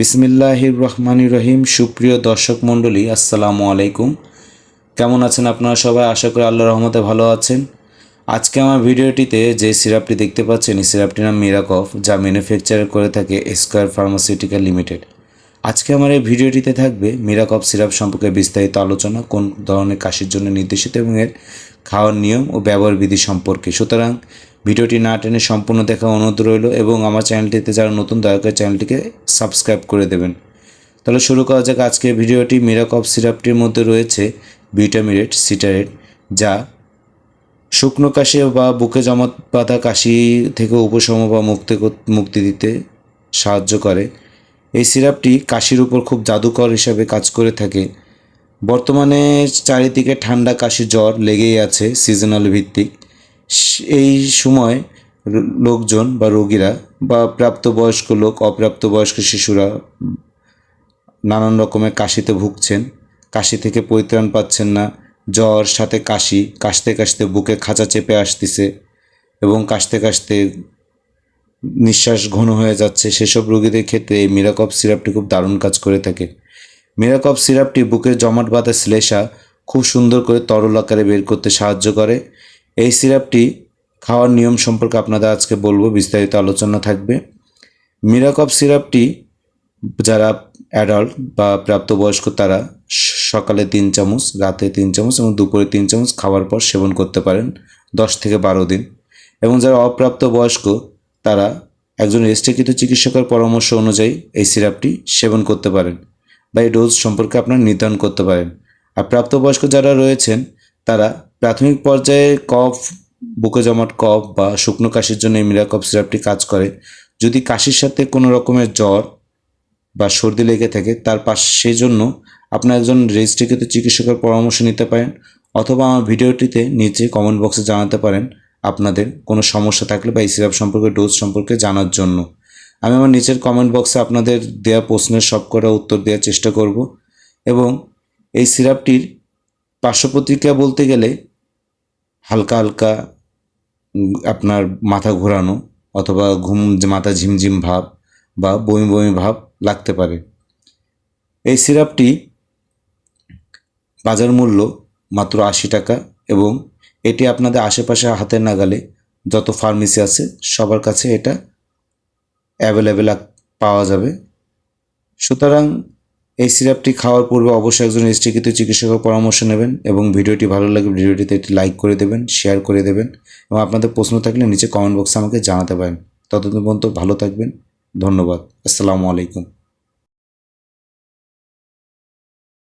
বিসমিল্লাহির রহমানির রহিম। সুপ্রিয় দর্শক মণ্ডলী, আসসালামু আলাইকুম। কেমন আছেন আপনারা সবাই? আশা করি আল্লাহ রহমতে ভালো আছেন। আজকে আমার ভিডিওটিতে যে সিরাপটি দেখতে পাচ্ছেন, এই সিরাপটির নাম মিরাকফ যা ম্যানুফ্যাকচার করে থাকে স্কোয়ার ফার্মাসিউটিক্যাল লিমিটেড। আজকে আমার এই ভিডিওটিতে থাকবে মিরাকফ সিরাপ সম্পর্কে বিস্তারিত আলোচনা, কোন ধরনের কাশির জন্য নির্দেশিত এবং এর খাওয়ার নিয়ম ও ব্যবহার বিধি সম্পর্কে। সুতরাং, ভিডিওটি না টেনে সম্পূর্ণ দেখা অনুরোধ রইল এবং আমার চ্যানেলটিতে যারা নতুন, দয়া করে চ্যানেলটিকে সাবস্ক্রাইব করে দেবেন। তাহলে শুরু করা যাক আজকের ভিডিওটি। মিরাকফ সিরাপটির মধ্যে রয়েছে বিটামিরেট, সিটারেট, যা শুকনো কাশি বা বুকে জমা বাঁধা কাশি থেকে উপশম বা মুক্তি মুক্তি দিতে সাহায্য করে। এই সিরাপটি কাশির উপর খুব জাদুকর হিসাবে কাজ করে থাকে। বর্তমানে চারিদিকে ঠান্ডা, কাশি, জ্বর লেগেই আছে সিজনাল ভিত্তিক। এই সময় লোকজন বা রোগীরা বা প্রাপ্তবয়স্ক লোক, অপ্রাপ্তবয়স্ক শিশুরা নানান রকমের কাশিতে ভুগছেন। কাশি থেকে পরিত্রাণ পাচ্ছেন না। জ্বর, সাথে কাশি, কাশতে কাশতে বুকে খাঁচা চেপে আসতেছে এবং কাশতে কাশতে নিঃশ্বাস ঘন হয়ে যাচ্ছে। সেসব রোগীদের ক্ষেত্রে এই মিরাকপ সিরাপটি খুব দারুণ কাজ করে থাকে। মিরাকপ সিরাপটি বুকের জমাট বাঁধা শ্লেষা খুব সুন্দর করে তরল আকারে বের করতে সাহায্য করে। এই সিরাপটি খাওয়ার নিয়ম সম্পর্কে আপনাদের আজকে বলব, বিস্তারিত আলোচনা থাকবে। মিরাকপ সিরাপটি যারা অ্যাডাল্ট বা প্রাপ্তবয়স্ক তারা সকালে তিন চামচ, রাতে তিন চামচ এবং দুপুরে তিন চামচ খাওয়ার পর সেবন করতে পারেন দশ থেকে বারো দিন। এবং যারা অপ্রাপ্ত বয়স্ক তারা একজন রেজিস্ট্রিকৃত চিকিৎসকের পরামর্শ অনুযায়ী এই সিরাপটি সেবন করতে পারেন। বা এই ডোজ সম্পর্কে আপনারা নির্ধারণ করতে পারেন। আর প্রাপ্তবয়স্ক যারা রয়েছেন, তারা প্রাথমিক পর্যায়ে কফ, বুকে জমাট কফ বা শুকনো কাশির জন্য এই মিরাকফ সিরাপটি কাজ করে। যদি কাশির সাথে কোনো রকমের জ্বর বা সর্দি লেগে থাকে, তার পাশ, সেই জন্য আপনার একজন রেজিস্ট্রিকৃত চিকিৎসকের পরামর্শ নিতে পারেন অথবা আমার ভিডিওটিতে নিচে কমেন্ট বক্সে জানাতে পারেন আপনাদের কোনো সমস্যা থাকলে বা এই সিরাপ সম্পর্কে ডোজ সম্পর্কে জানার জন্য। আমি আমার নিচের কমেন্ট বক্সে আপনাদের দেওয়া প্রশ্নের সব কটা উত্তর দেওয়ার চেষ্টা করব। এবং এই সিরাপটির পার্শ্ব প্রতিক্রিয়া বলতে গেলে হালকা হালকা আপনার মাথা ঘোরানো অথবা ঘুম মাথা ঝিমঝিম ভাব বা বমি বমি ভাব লাগতে পারে। এই সিরাপটি বাজার মূল্য মাত্র আশি টাকা এবং এটি আপনাদের আশেপাশে হাতের নাগালে যত ফার্মেসি আছে সবার কাছে এটা অ্যাভেলেবেল পাওয়া যাবে। সুতরাং এই সিরাপটি খাওয়ার পূর্বে অবশ্যই একজন রেজিস্ট্রিকৃত চিকিৎসকের পরামর্শ নেবেন এবং ভিডিওটি ভালো লাগে ভিডিওটিতে একটি লাইক করে দেবেন, শেয়ার করে দেবেন এবং আপনাদের প্রশ্ন থাকলে নিচে কমেন্ট বক্সে আমাকে জানাতে পারেন। ততদিন পর্যন্ত ভালো থাকবেন। ধন্যবাদ। আসসালামু আলাইকুম।